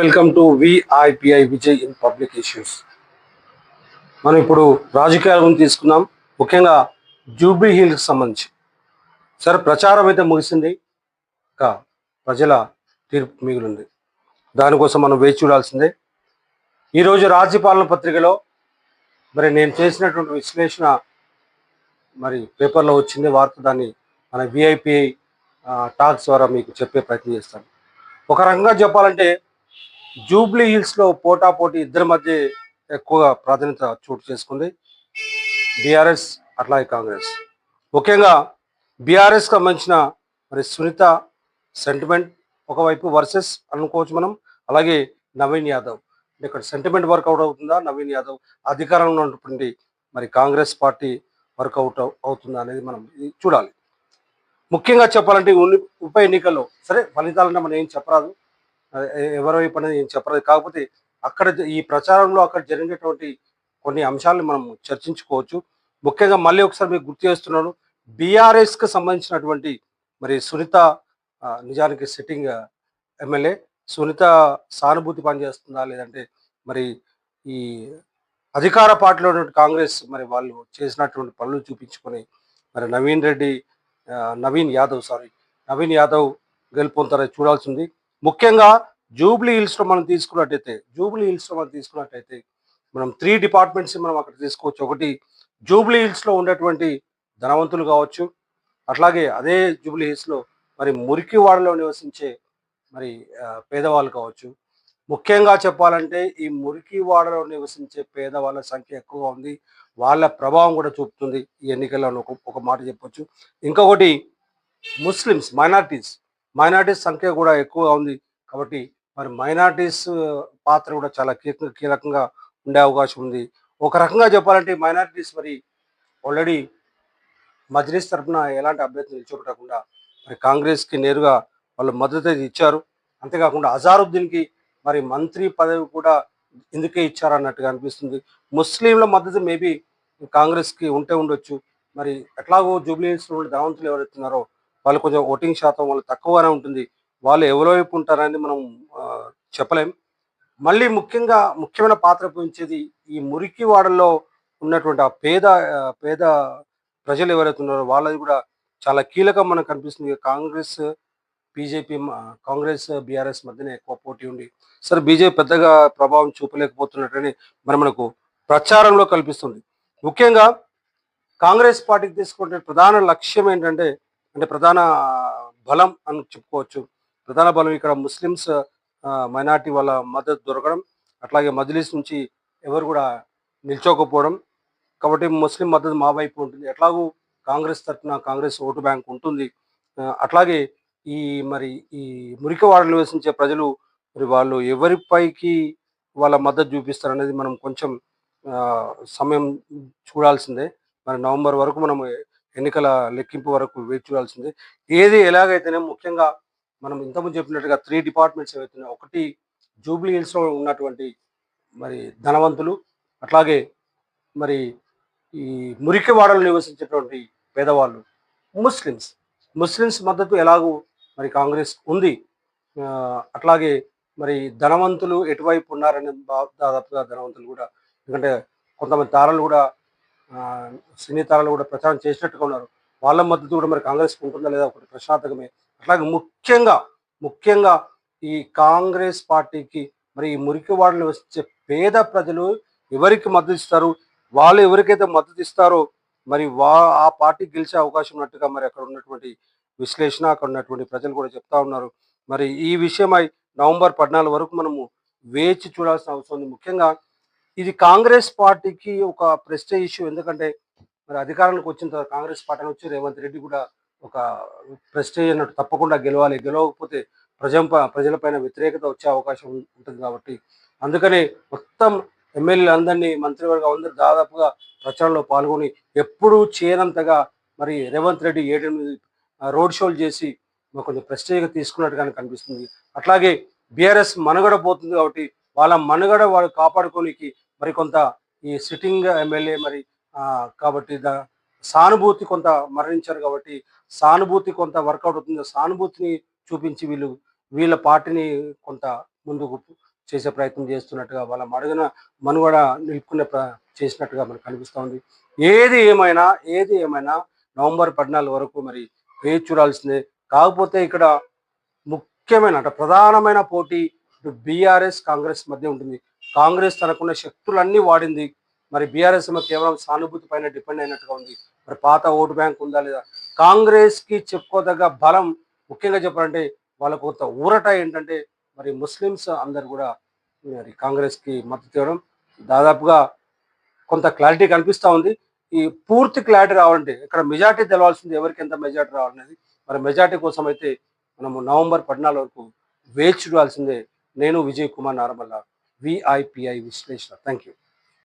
Welcome to VIPI Vijay in public issues మనం ఇప్పుడు రాజకీయాల గురించి తీసుకున్నాం ముఖ్యంగా జూబ్లీ హిల్కి సంబంధించి. సరే ప్రచారం అయితే ముగిసింది. ఇంకా ప్రజల తీర్పు మిగిలింది. దానికోసం మనం వేచి చూడాల్సిందే. ఈరోజు రాజ్యపాలన పత్రికలో మరి నేను చేసినటువంటి విశ్లేషణ మరి పేపర్లో వచ్చింది. వార్త దాన్ని మన విఐపిఐ టాక్స్ ద్వారా మీకు చెప్పే ప్రయత్నం చేస్తాను. ఒక రకంగా చెప్పాలంటే జూబ్లీ హిల్స్లో పోటాపోటీ ఇద్దరి మధ్య ఎక్కువగా ప్రాధాన్యత చోటు చేసుకుంది. బీఆర్ఎస్ అట్లాగే కాంగ్రెస్. ముఖ్యంగా బీఆర్ఎస్ సంబంధించిన మరి సునీత సెంటిమెంట్ ఒకవైపు వర్సెస్ అనుకోవచ్చు మనం. అలాగే నవీన్ యాదవ్. అంటే ఇక్కడ సెంటిమెంట్ వర్కౌట్ అవుతుందా? నవీన్ యాదవ్ అధికారంలో ఉన్నటువంటి మరి కాంగ్రెస్ పార్టీ వర్కౌట్ అవుతుందా అనేది మనం ఇది చూడాలి. ముఖ్యంగా చెప్పాలంటే ఉప ఎన్నికల్లో సరే ఫలితాలంటే మనం ఏం చెప్పరాదు. ఎవరో పని అనేది ఏం కాకపోతే అక్కడ ఈ ప్రచారంలో అక్కడ జరిగినటువంటి కొన్ని అంశాలను మనం చర్చించుకోవచ్చు. ముఖ్యంగా మళ్ళీ ఒకసారి మీకు గుర్తు చేస్తున్నాను. బీఆర్ఎస్కి సంబంధించినటువంటి మరి సునీత నిజానికి సిట్టింగ్ ఎమ్మెల్యే. సునీత సానుభూతి పనిచేస్తుందా లేదంటే మరి ఈ అధికార పార్టీలో ఉన్నటువంటి కాంగ్రెస్ మరి వాళ్ళు చేసినటువంటి పనులు చూపించుకొని మరి నవీన్ రెడ్డి నవీన్ యాదవ్ సారీ నవీన్ యాదవ్ గెలుపొందారని చూడాల్సింది ముఖ్యంగా జూబ్లీ హిల్స్లో మనం తీసుకున్నట్టయితే జూబ్లీ హిల్స్లో మనం తీసుకున్నట్టయితే మనం త్రీ డిపార్ట్మెంట్స్ మనం అక్కడ తీసుకోవచ్చు. ఒకటి జూబ్లీ హిల్స్లో ఉండేటువంటి ధనవంతులు కావచ్చు. అట్లాగే అదే జూబ్లీ హిల్స్లో మరి మురికివాడలో నివసించే మరి పేదవాళ్ళు కావచ్చు. ముఖ్యంగా చెప్పాలంటే ఈ మురికివాడలో నివసించే పేదవాళ్ళ సంఖ్య ఎక్కువగా ఉంది. వాళ్ళ ప్రభావం కూడా చూపుతుంది. ఈ ఎన్నికల్లో ఒక ఒక మాట చెప్పొచ్చు. ఇంకొకటి ముస్లిమ్స్ మైనార్టీస్. మైనార్టీస్ సంఖ్య కూడా ఎక్కువగా ఉంది కాబట్టి మరి మైనార్టీస్ పాత్ర కూడా చాలా కీలక కీలకంగా ఉండే అవకాశం ఉంది. ఒక రకంగా చెప్పాలంటే మైనార్టీస్ మరి ఆల్రెడీ మజ్లిస్ తరఫున ఎలాంటి అభ్యర్థి నిల్చోబెట్టకుండా మరి కాంగ్రెస్కి నేరుగా వాళ్ళు మద్దతు ఇచ్చారు. అంతేకాకుండా అజారుద్దీన్కి మరి మంత్రి పదవి కూడా ఎందుకే ఇచ్చారన్నట్టుగా అనిపిస్తుంది. ముస్లింల మద్దతు మేబీ కాంగ్రెస్కి ఉంటే ఉండొచ్చు. మరి ఎట్లాగో జూబ్లీస్ ధనవంతులు ఎవరైతున్నారో వాళ్ళు కొంచెం ఓటింగ్ శాతం వాళ్ళు తక్కువగానే ఉంటుంది. వాళ్ళు ఎవరో వైపు ఉంటారని మనం చెప్పలేం. మళ్ళీ ముఖ్యంగా ముఖ్యమైన పాత్ర పోయించేది ఈ మురికి వాడల్లో ఉన్నటువంటి ఆ పేద పేద ప్రజలు ఎవరైతే ఉన్నారో వాళ్ళది కూడా చాలా కీలకం మనకు కనిపిస్తుంది కాంగ్రెస్ బీజేపీ కాంగ్రెస్ బీఆర్ఎస్ మధ్యనే ఎక్కువ పోటీ ఉంది సరే బీజేపీ పెద్దగా ప్రభావం చూపలేకపోతున్నట్టని మరి మనకు ప్రచారంలో కల్పిస్తుంది. ముఖ్యంగా కాంగ్రెస్ పార్టీకి తీసుకుంటే ప్రధాన లక్ష్యం ఏంటంటే అంటే ప్రధాన బలం అని చెప్పుకోవచ్చు. ప్రధాన బలం ఇక్కడ ముస్లిమ్స్ మైనార్టీ వాళ్ళ మద్దతు దొరకడం అట్లాగే మజ్లిస్ నుంచి ఎవరు కూడా నిల్చోకపోవడం. కాబట్టి ముస్లిం మద్దతు మా వైపు ఉంటుంది. ఎట్లాగూ కాంగ్రెస్ తరఫున కాంగ్రెస్ ఓటు బ్యాంక్ ఉంటుంది. అట్లాగే ఈ మరి ఈ మురికివాడలు నివసించే ప్రజలు మరి వాళ్ళు ఎవరిపైకి వాళ్ళ మద్దతు చూపిస్తారు అనేది మనం కొంచెం సమయం చూడాల్సిందే. మరి నవంబర్ వరకు మనం ఎన్నికల లెక్కింపు వరకు వేచి చూడాల్సిందే. ఏది ఎలాగైతేనే ముఖ్యంగా మనం ఇంతకుముందు చెప్పినట్టుగా త్రీ డిపార్ట్మెంట్స్ ఏవైతున్నాయో ఒకటి జూబ్లీ హిల్స్లో ఉన్నటువంటి మరి ధనవంతులు అట్లాగే మరి ఈ మురికివాడలు నివసించేటువంటి పేదవాళ్ళు ముస్లిమ్స్. ముస్లిమ్స్ మద్దతు ఎలాగూ మరి కాంగ్రెస్ ఉంది. అట్లాగే మరి ధనవంతులు ఎటువైపు ఉన్నారని దాదాపుగా ధనవంతులు కూడా ఎందుకంటే కొంతమంది తారలు కూడా సినీ తారాలు కూడా ప్రచారం చేసినట్టుగా ఉన్నారు. వాళ్ళ మద్దతు కూడా మరి కాంగ్రెస్ ఉంటుందా లేదా ఒకటి ప్రశ్నార్థకమే. అట్లాగే ముఖ్యంగా ముఖ్యంగా ఈ కాంగ్రెస్ పార్టీకి మరి ఈ మురికి వాడలు వచ్చే పేద ప్రజలు ఎవరికి మద్దతు ఇస్తారు? వాళ్ళు ఎవరికైతే మద్దతు ఇస్తారో మరి వా ఆ పార్టీ గెలిచే అవకాశం ఉన్నట్టుగా మరి అక్కడ ఉన్నటువంటి విశ్లేషణ అక్కడ ఉన్నటువంటి ప్రజలు కూడా చెప్తా ఉన్నారు. మరి ఈ విషయమై నవంబర్ పద్నాలుగు వరకు మనము వేచి చూడాల్సిన అవసరం ఉంది. ముఖ్యంగా ఇది కాంగ్రెస్ పార్టీకి ఒక ప్రెస్టేజ్ ఇష్యూ ఎందుకంటే మరి అధికారంలోకి వచ్చిన తర్వాత కాంగ్రెస్ పార్టీ వచ్చి రేవంత్ రెడ్డి కూడా ఒక ప్రెస్టేజ్ అన్నట్టు తప్పకుండా గెలవాలి. గెలవకపోతే ప్రజంప ప్రజలపైన వ్యతిరేకత వచ్చే అవకాశం ఉంటుంది కాబట్టి. అందుకనే మొత్తం ఎమ్మెల్యేలు అందరినీ మంత్రివర్గం అందరూ దాదాపుగా ప్రచారంలో పాల్గొని ఎప్పుడూ చేయనంతగా మరి రేవంత్ రెడ్డి ఏడెనిమిది రోడ్ షోలు చేసి కొంచెం ప్రెస్టేజ్గా తీసుకున్నట్టుగానే కనిపిస్తుంది అట్లాగే బీఆర్ఎస్ మనుగడ పోతుంది కాబట్టి వాళ్ళ మనుగడ వాళ్ళు కాపాడుకోనికి మరి కొంత ఈ సిట్టింగ్ ఎమ్మెల్యే మరి కాబట్టి సానుభూతి కొంత మరణించారు కాబట్టి సానుభూతి కొంత వర్కౌట్ అవుతుంది. సానుభూతిని చూపించి వీళ్ళు వీళ్ళ పార్టీని కొంత ముందుకు చేసే ప్రయత్నం చేస్తున్నట్టుగా వాళ్ళ మడుగున మనుగడ నిలుపుకునే చేసినట్టుగా మనకు కనిపిస్తూ ఉంది. ఏది ఏమైనా ఏది ఏమైనా నవంబర్ పద్నాలుగు వరకు మరి వేచి చూడాల్సిందే. కాకపోతే ఇక్కడ ముఖ్యమైన అంటే ప్రధానమైన పోటీ బీఆర్ఎస్ కాంగ్రెస్ మధ్య ఉంటుంది. కాంగ్రెస్ తనకున్న శక్తులన్నీ వాడింది. మరి బీఆర్ఎస్ ఏమో కేవలం సానుభూతి పైన డిపెండ్ అయినట్టుగా ఉంది. మరి పాత ఓటు బ్యాంక్ ఉందా లేదా? కాంగ్రెస్కి చెప్పుకోదగ్గ బలం ముఖ్యంగా చెప్పాలంటే వాళ్ళకు కొంత ఊరట ఏంటంటే మరి ముస్లిమ్స్ అందరు కూడా మరి కాంగ్రెస్కి మద్దతు ఇవ్వడం. దాదాపుగా కొంత క్లారిటీ కనిపిస్తా ఉంది. ఈ పూర్తి క్లారిటీ రావాలంటే ఇక్కడ మెజార్టీ తెలవాల్సింది ఎవరికి ఎంత మెజార్టీ రావాలనేది. మరి మెజార్టీ కోసం అయితే మనము నవంబర్ పద్నాలుగు వరకు వేచి చూడాల్సిందే. నేను విజయ్ కుమార్ నారమల్ల. విఐపిఐ విశ్లేషణ థ్యాంక్ యూ